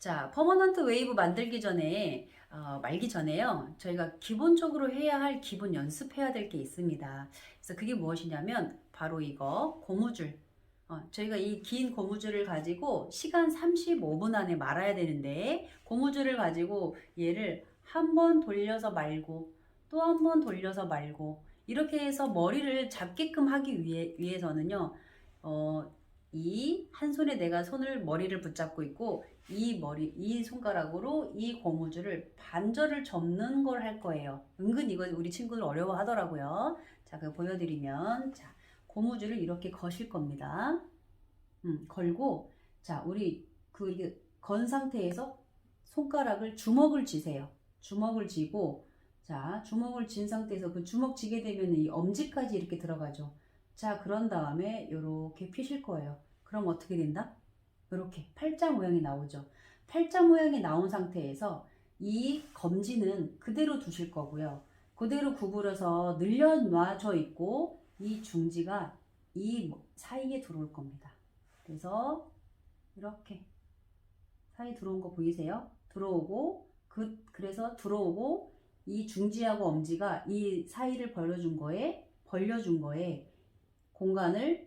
자, 퍼머넌트 웨이브 만들기 전에 어, 말기 전에요. 저희가 기본적으로 해야 할 기본 연습해야 될 게 있습니다. 그래서 그게 무엇이냐면 바로 이거 고무줄. 어, 저희가 이 긴 고무줄을 가지고 시간 35분 안에 말아야 되는데 고무줄을 가지고 얘를 한 번 돌려서 말고 또 한 번 돌려서 말고 이렇게 해서 머리를 잡게끔 하기 위해, 위해서는요. 어, 이 한 손에 내가 손을 머리를 붙잡고 있고 이 머리 이 손가락으로 이 고무줄을 반절을 접는 걸 할 거예요. 은근 이거 우리 친구들 어려워하더라고요. 자, 그거 보여드리면 자 고무줄을 이렇게 거실 겁니다. 음, 걸고 자 우리 그 이게 건 상태에서 손가락을 주먹을 쥐세요. 주먹을 쥐고 자 주먹을 쥔 상태에서 그 주먹 쥐게 되면 이 엄지까지 이렇게 들어가죠. 자 그런 다음에 이렇게 피실 거예요. 그럼 어떻게 된다? 이렇게 팔자 모양이 나오죠. 팔자 모양이 나온 상태에서 이 검지는 그대로 두실 거고요. 그대로 구부려서 늘려놔져 있고 이 중지가 이 사이에 들어올 겁니다. 그래서 이렇게 사이 들어온 거 보이세요? 들어오고 그 그래서 들어오고 이 중지하고 엄지가 이 사이를 벌려준 거에 벌려준 거에 공간을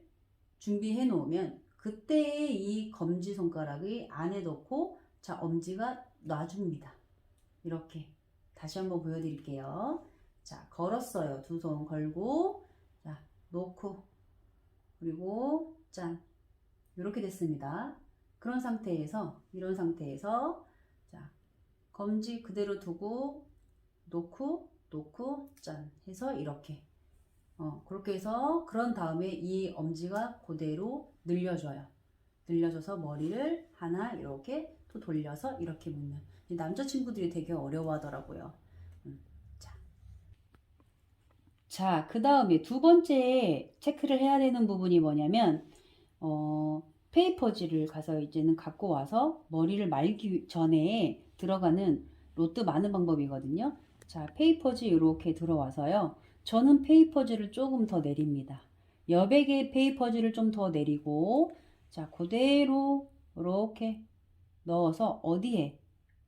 준비해 놓으면 그때 이 검지 손가락이 안에 넣고 자 엄지가 놔줍니다. 이렇게 다시 한번 보여드릴게요. 자 걸었어요. 두 손 걸고 자 놓고 그리고 짠 이렇게 됐습니다. 그런 상태에서 이런 상태에서 자 검지 그대로 두고 놓고 놓고 짠 해서 이렇게 어 그렇게 해서 그런 다음에 이 엄지가 그대로 늘려줘요. 늘려줘서 머리를 하나 이렇게 또 돌려서 이렇게 묶는 이 남자친구들이 되게 어려워하더라고요. 음, 자, 자, 그 다음에 두 번째 체크를 해야 되는 부분이 뭐냐면 어, 페이퍼지를 가서 이제는 갖고 와서 머리를 말기 전에 들어가는 로트 많은 방법이거든요. 자, 페이퍼지 이렇게 들어와서요. 저는 페이퍼지를 조금 더 내립니다. 여백의 페이퍼지를 좀 더 내리고, 자, 그대로 이렇게 넣어서 어디에?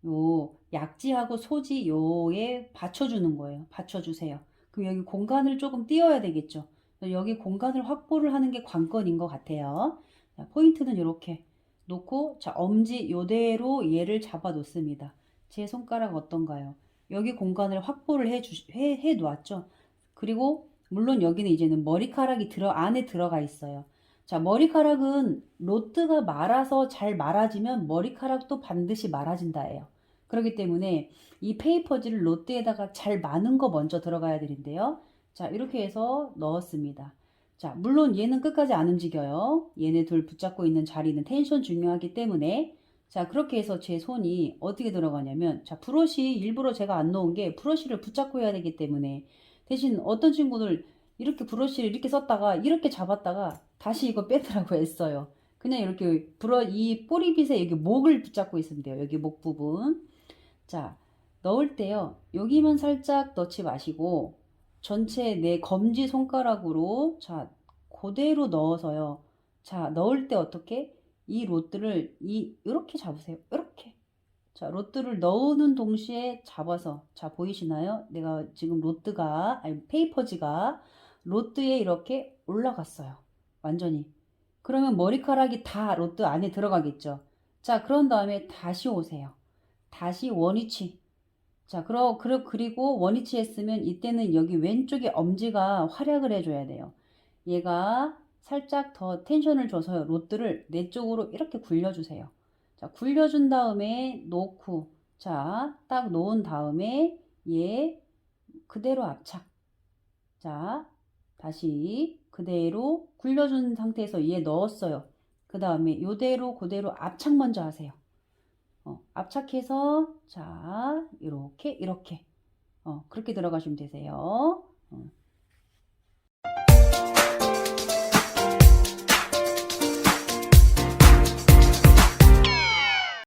요 약지하고 소지 요에 받쳐주는 거예요. 받쳐주세요. 그럼 여기 공간을 조금 띄워야 되겠죠. 여기 공간을 확보를 하는 게 관건인 것 같아요. 자, 포인트는 이렇게 놓고, 자, 엄지 요대로 얘를 잡아 놓습니다. 제 손가락 어떤가요? 여기 공간을 확보를 해, 주, 해, 해 놓았죠. 그리고 물론 여기는 이제는 머리카락이 들어 안에 들어가 있어요. 자, 머리카락은 로트가 말아서 잘 말아지면 머리카락도 반드시 말아진다예요. 그렇기 때문에 이 페이퍼지를 로트에다가 잘 마는 거 먼저 들어가야 되는데요. 자, 이렇게 해서 넣었습니다. 자, 물론 얘는 끝까지 안 움직여요. 얘네 둘 붙잡고 있는 자리는 텐션 중요하기 때문에 자, 그렇게 해서 제 손이 어떻게 들어가냐면 자, 브러쉬 일부러 제가 안 놓은 게 브러쉬를 붙잡고 해야 되기 때문에 대신 어떤 친구들 이렇게 브러쉬를 이렇게 썼다가 이렇게 잡았다가 다시 이거 빼더라고 했어요. 그냥 이렇게 브러 이 꼬리빗에 여기 목을 붙잡고 있으면 돼요. 여기 목 부분. 자, 넣을 때요. 여기만 살짝 넣지 마시고 전체 내 검지 손가락으로 자, 그대로 넣어서요. 자, 넣을 때 어떻게? 이 로트를 이 이렇게 잡으세요. 이렇게. 자, 로트를 넣는 동시에 잡아서 자, 보이시나요? 내가 지금 로트가 아니 페이퍼지가 로트에 이렇게 올라갔어요. 완전히. 그러면 머리카락이 다 로트 안에 들어가겠죠. 자, 그런 다음에 다시 오세요. 다시 원위치. 자, 그러, 그러, 그리고 원위치 했으면 이때는 여기 왼쪽에 엄지가 활약을 해줘야 돼요. 얘가 살짝 더 텐션을 줘서 로트를 내 쪽으로 이렇게 굴려주세요. 자, 굴려준 다음에 놓고, 자, 딱 놓은 다음에 얘 그대로 압착. 자, 다시 그대로 굴려준 상태에서 얘 넣었어요. 그 다음에 요대로 그대로 압착 먼저 하세요. 어, 압착해서 자 이렇게 이렇게 어, 그렇게 들어가시면 되세요. 어,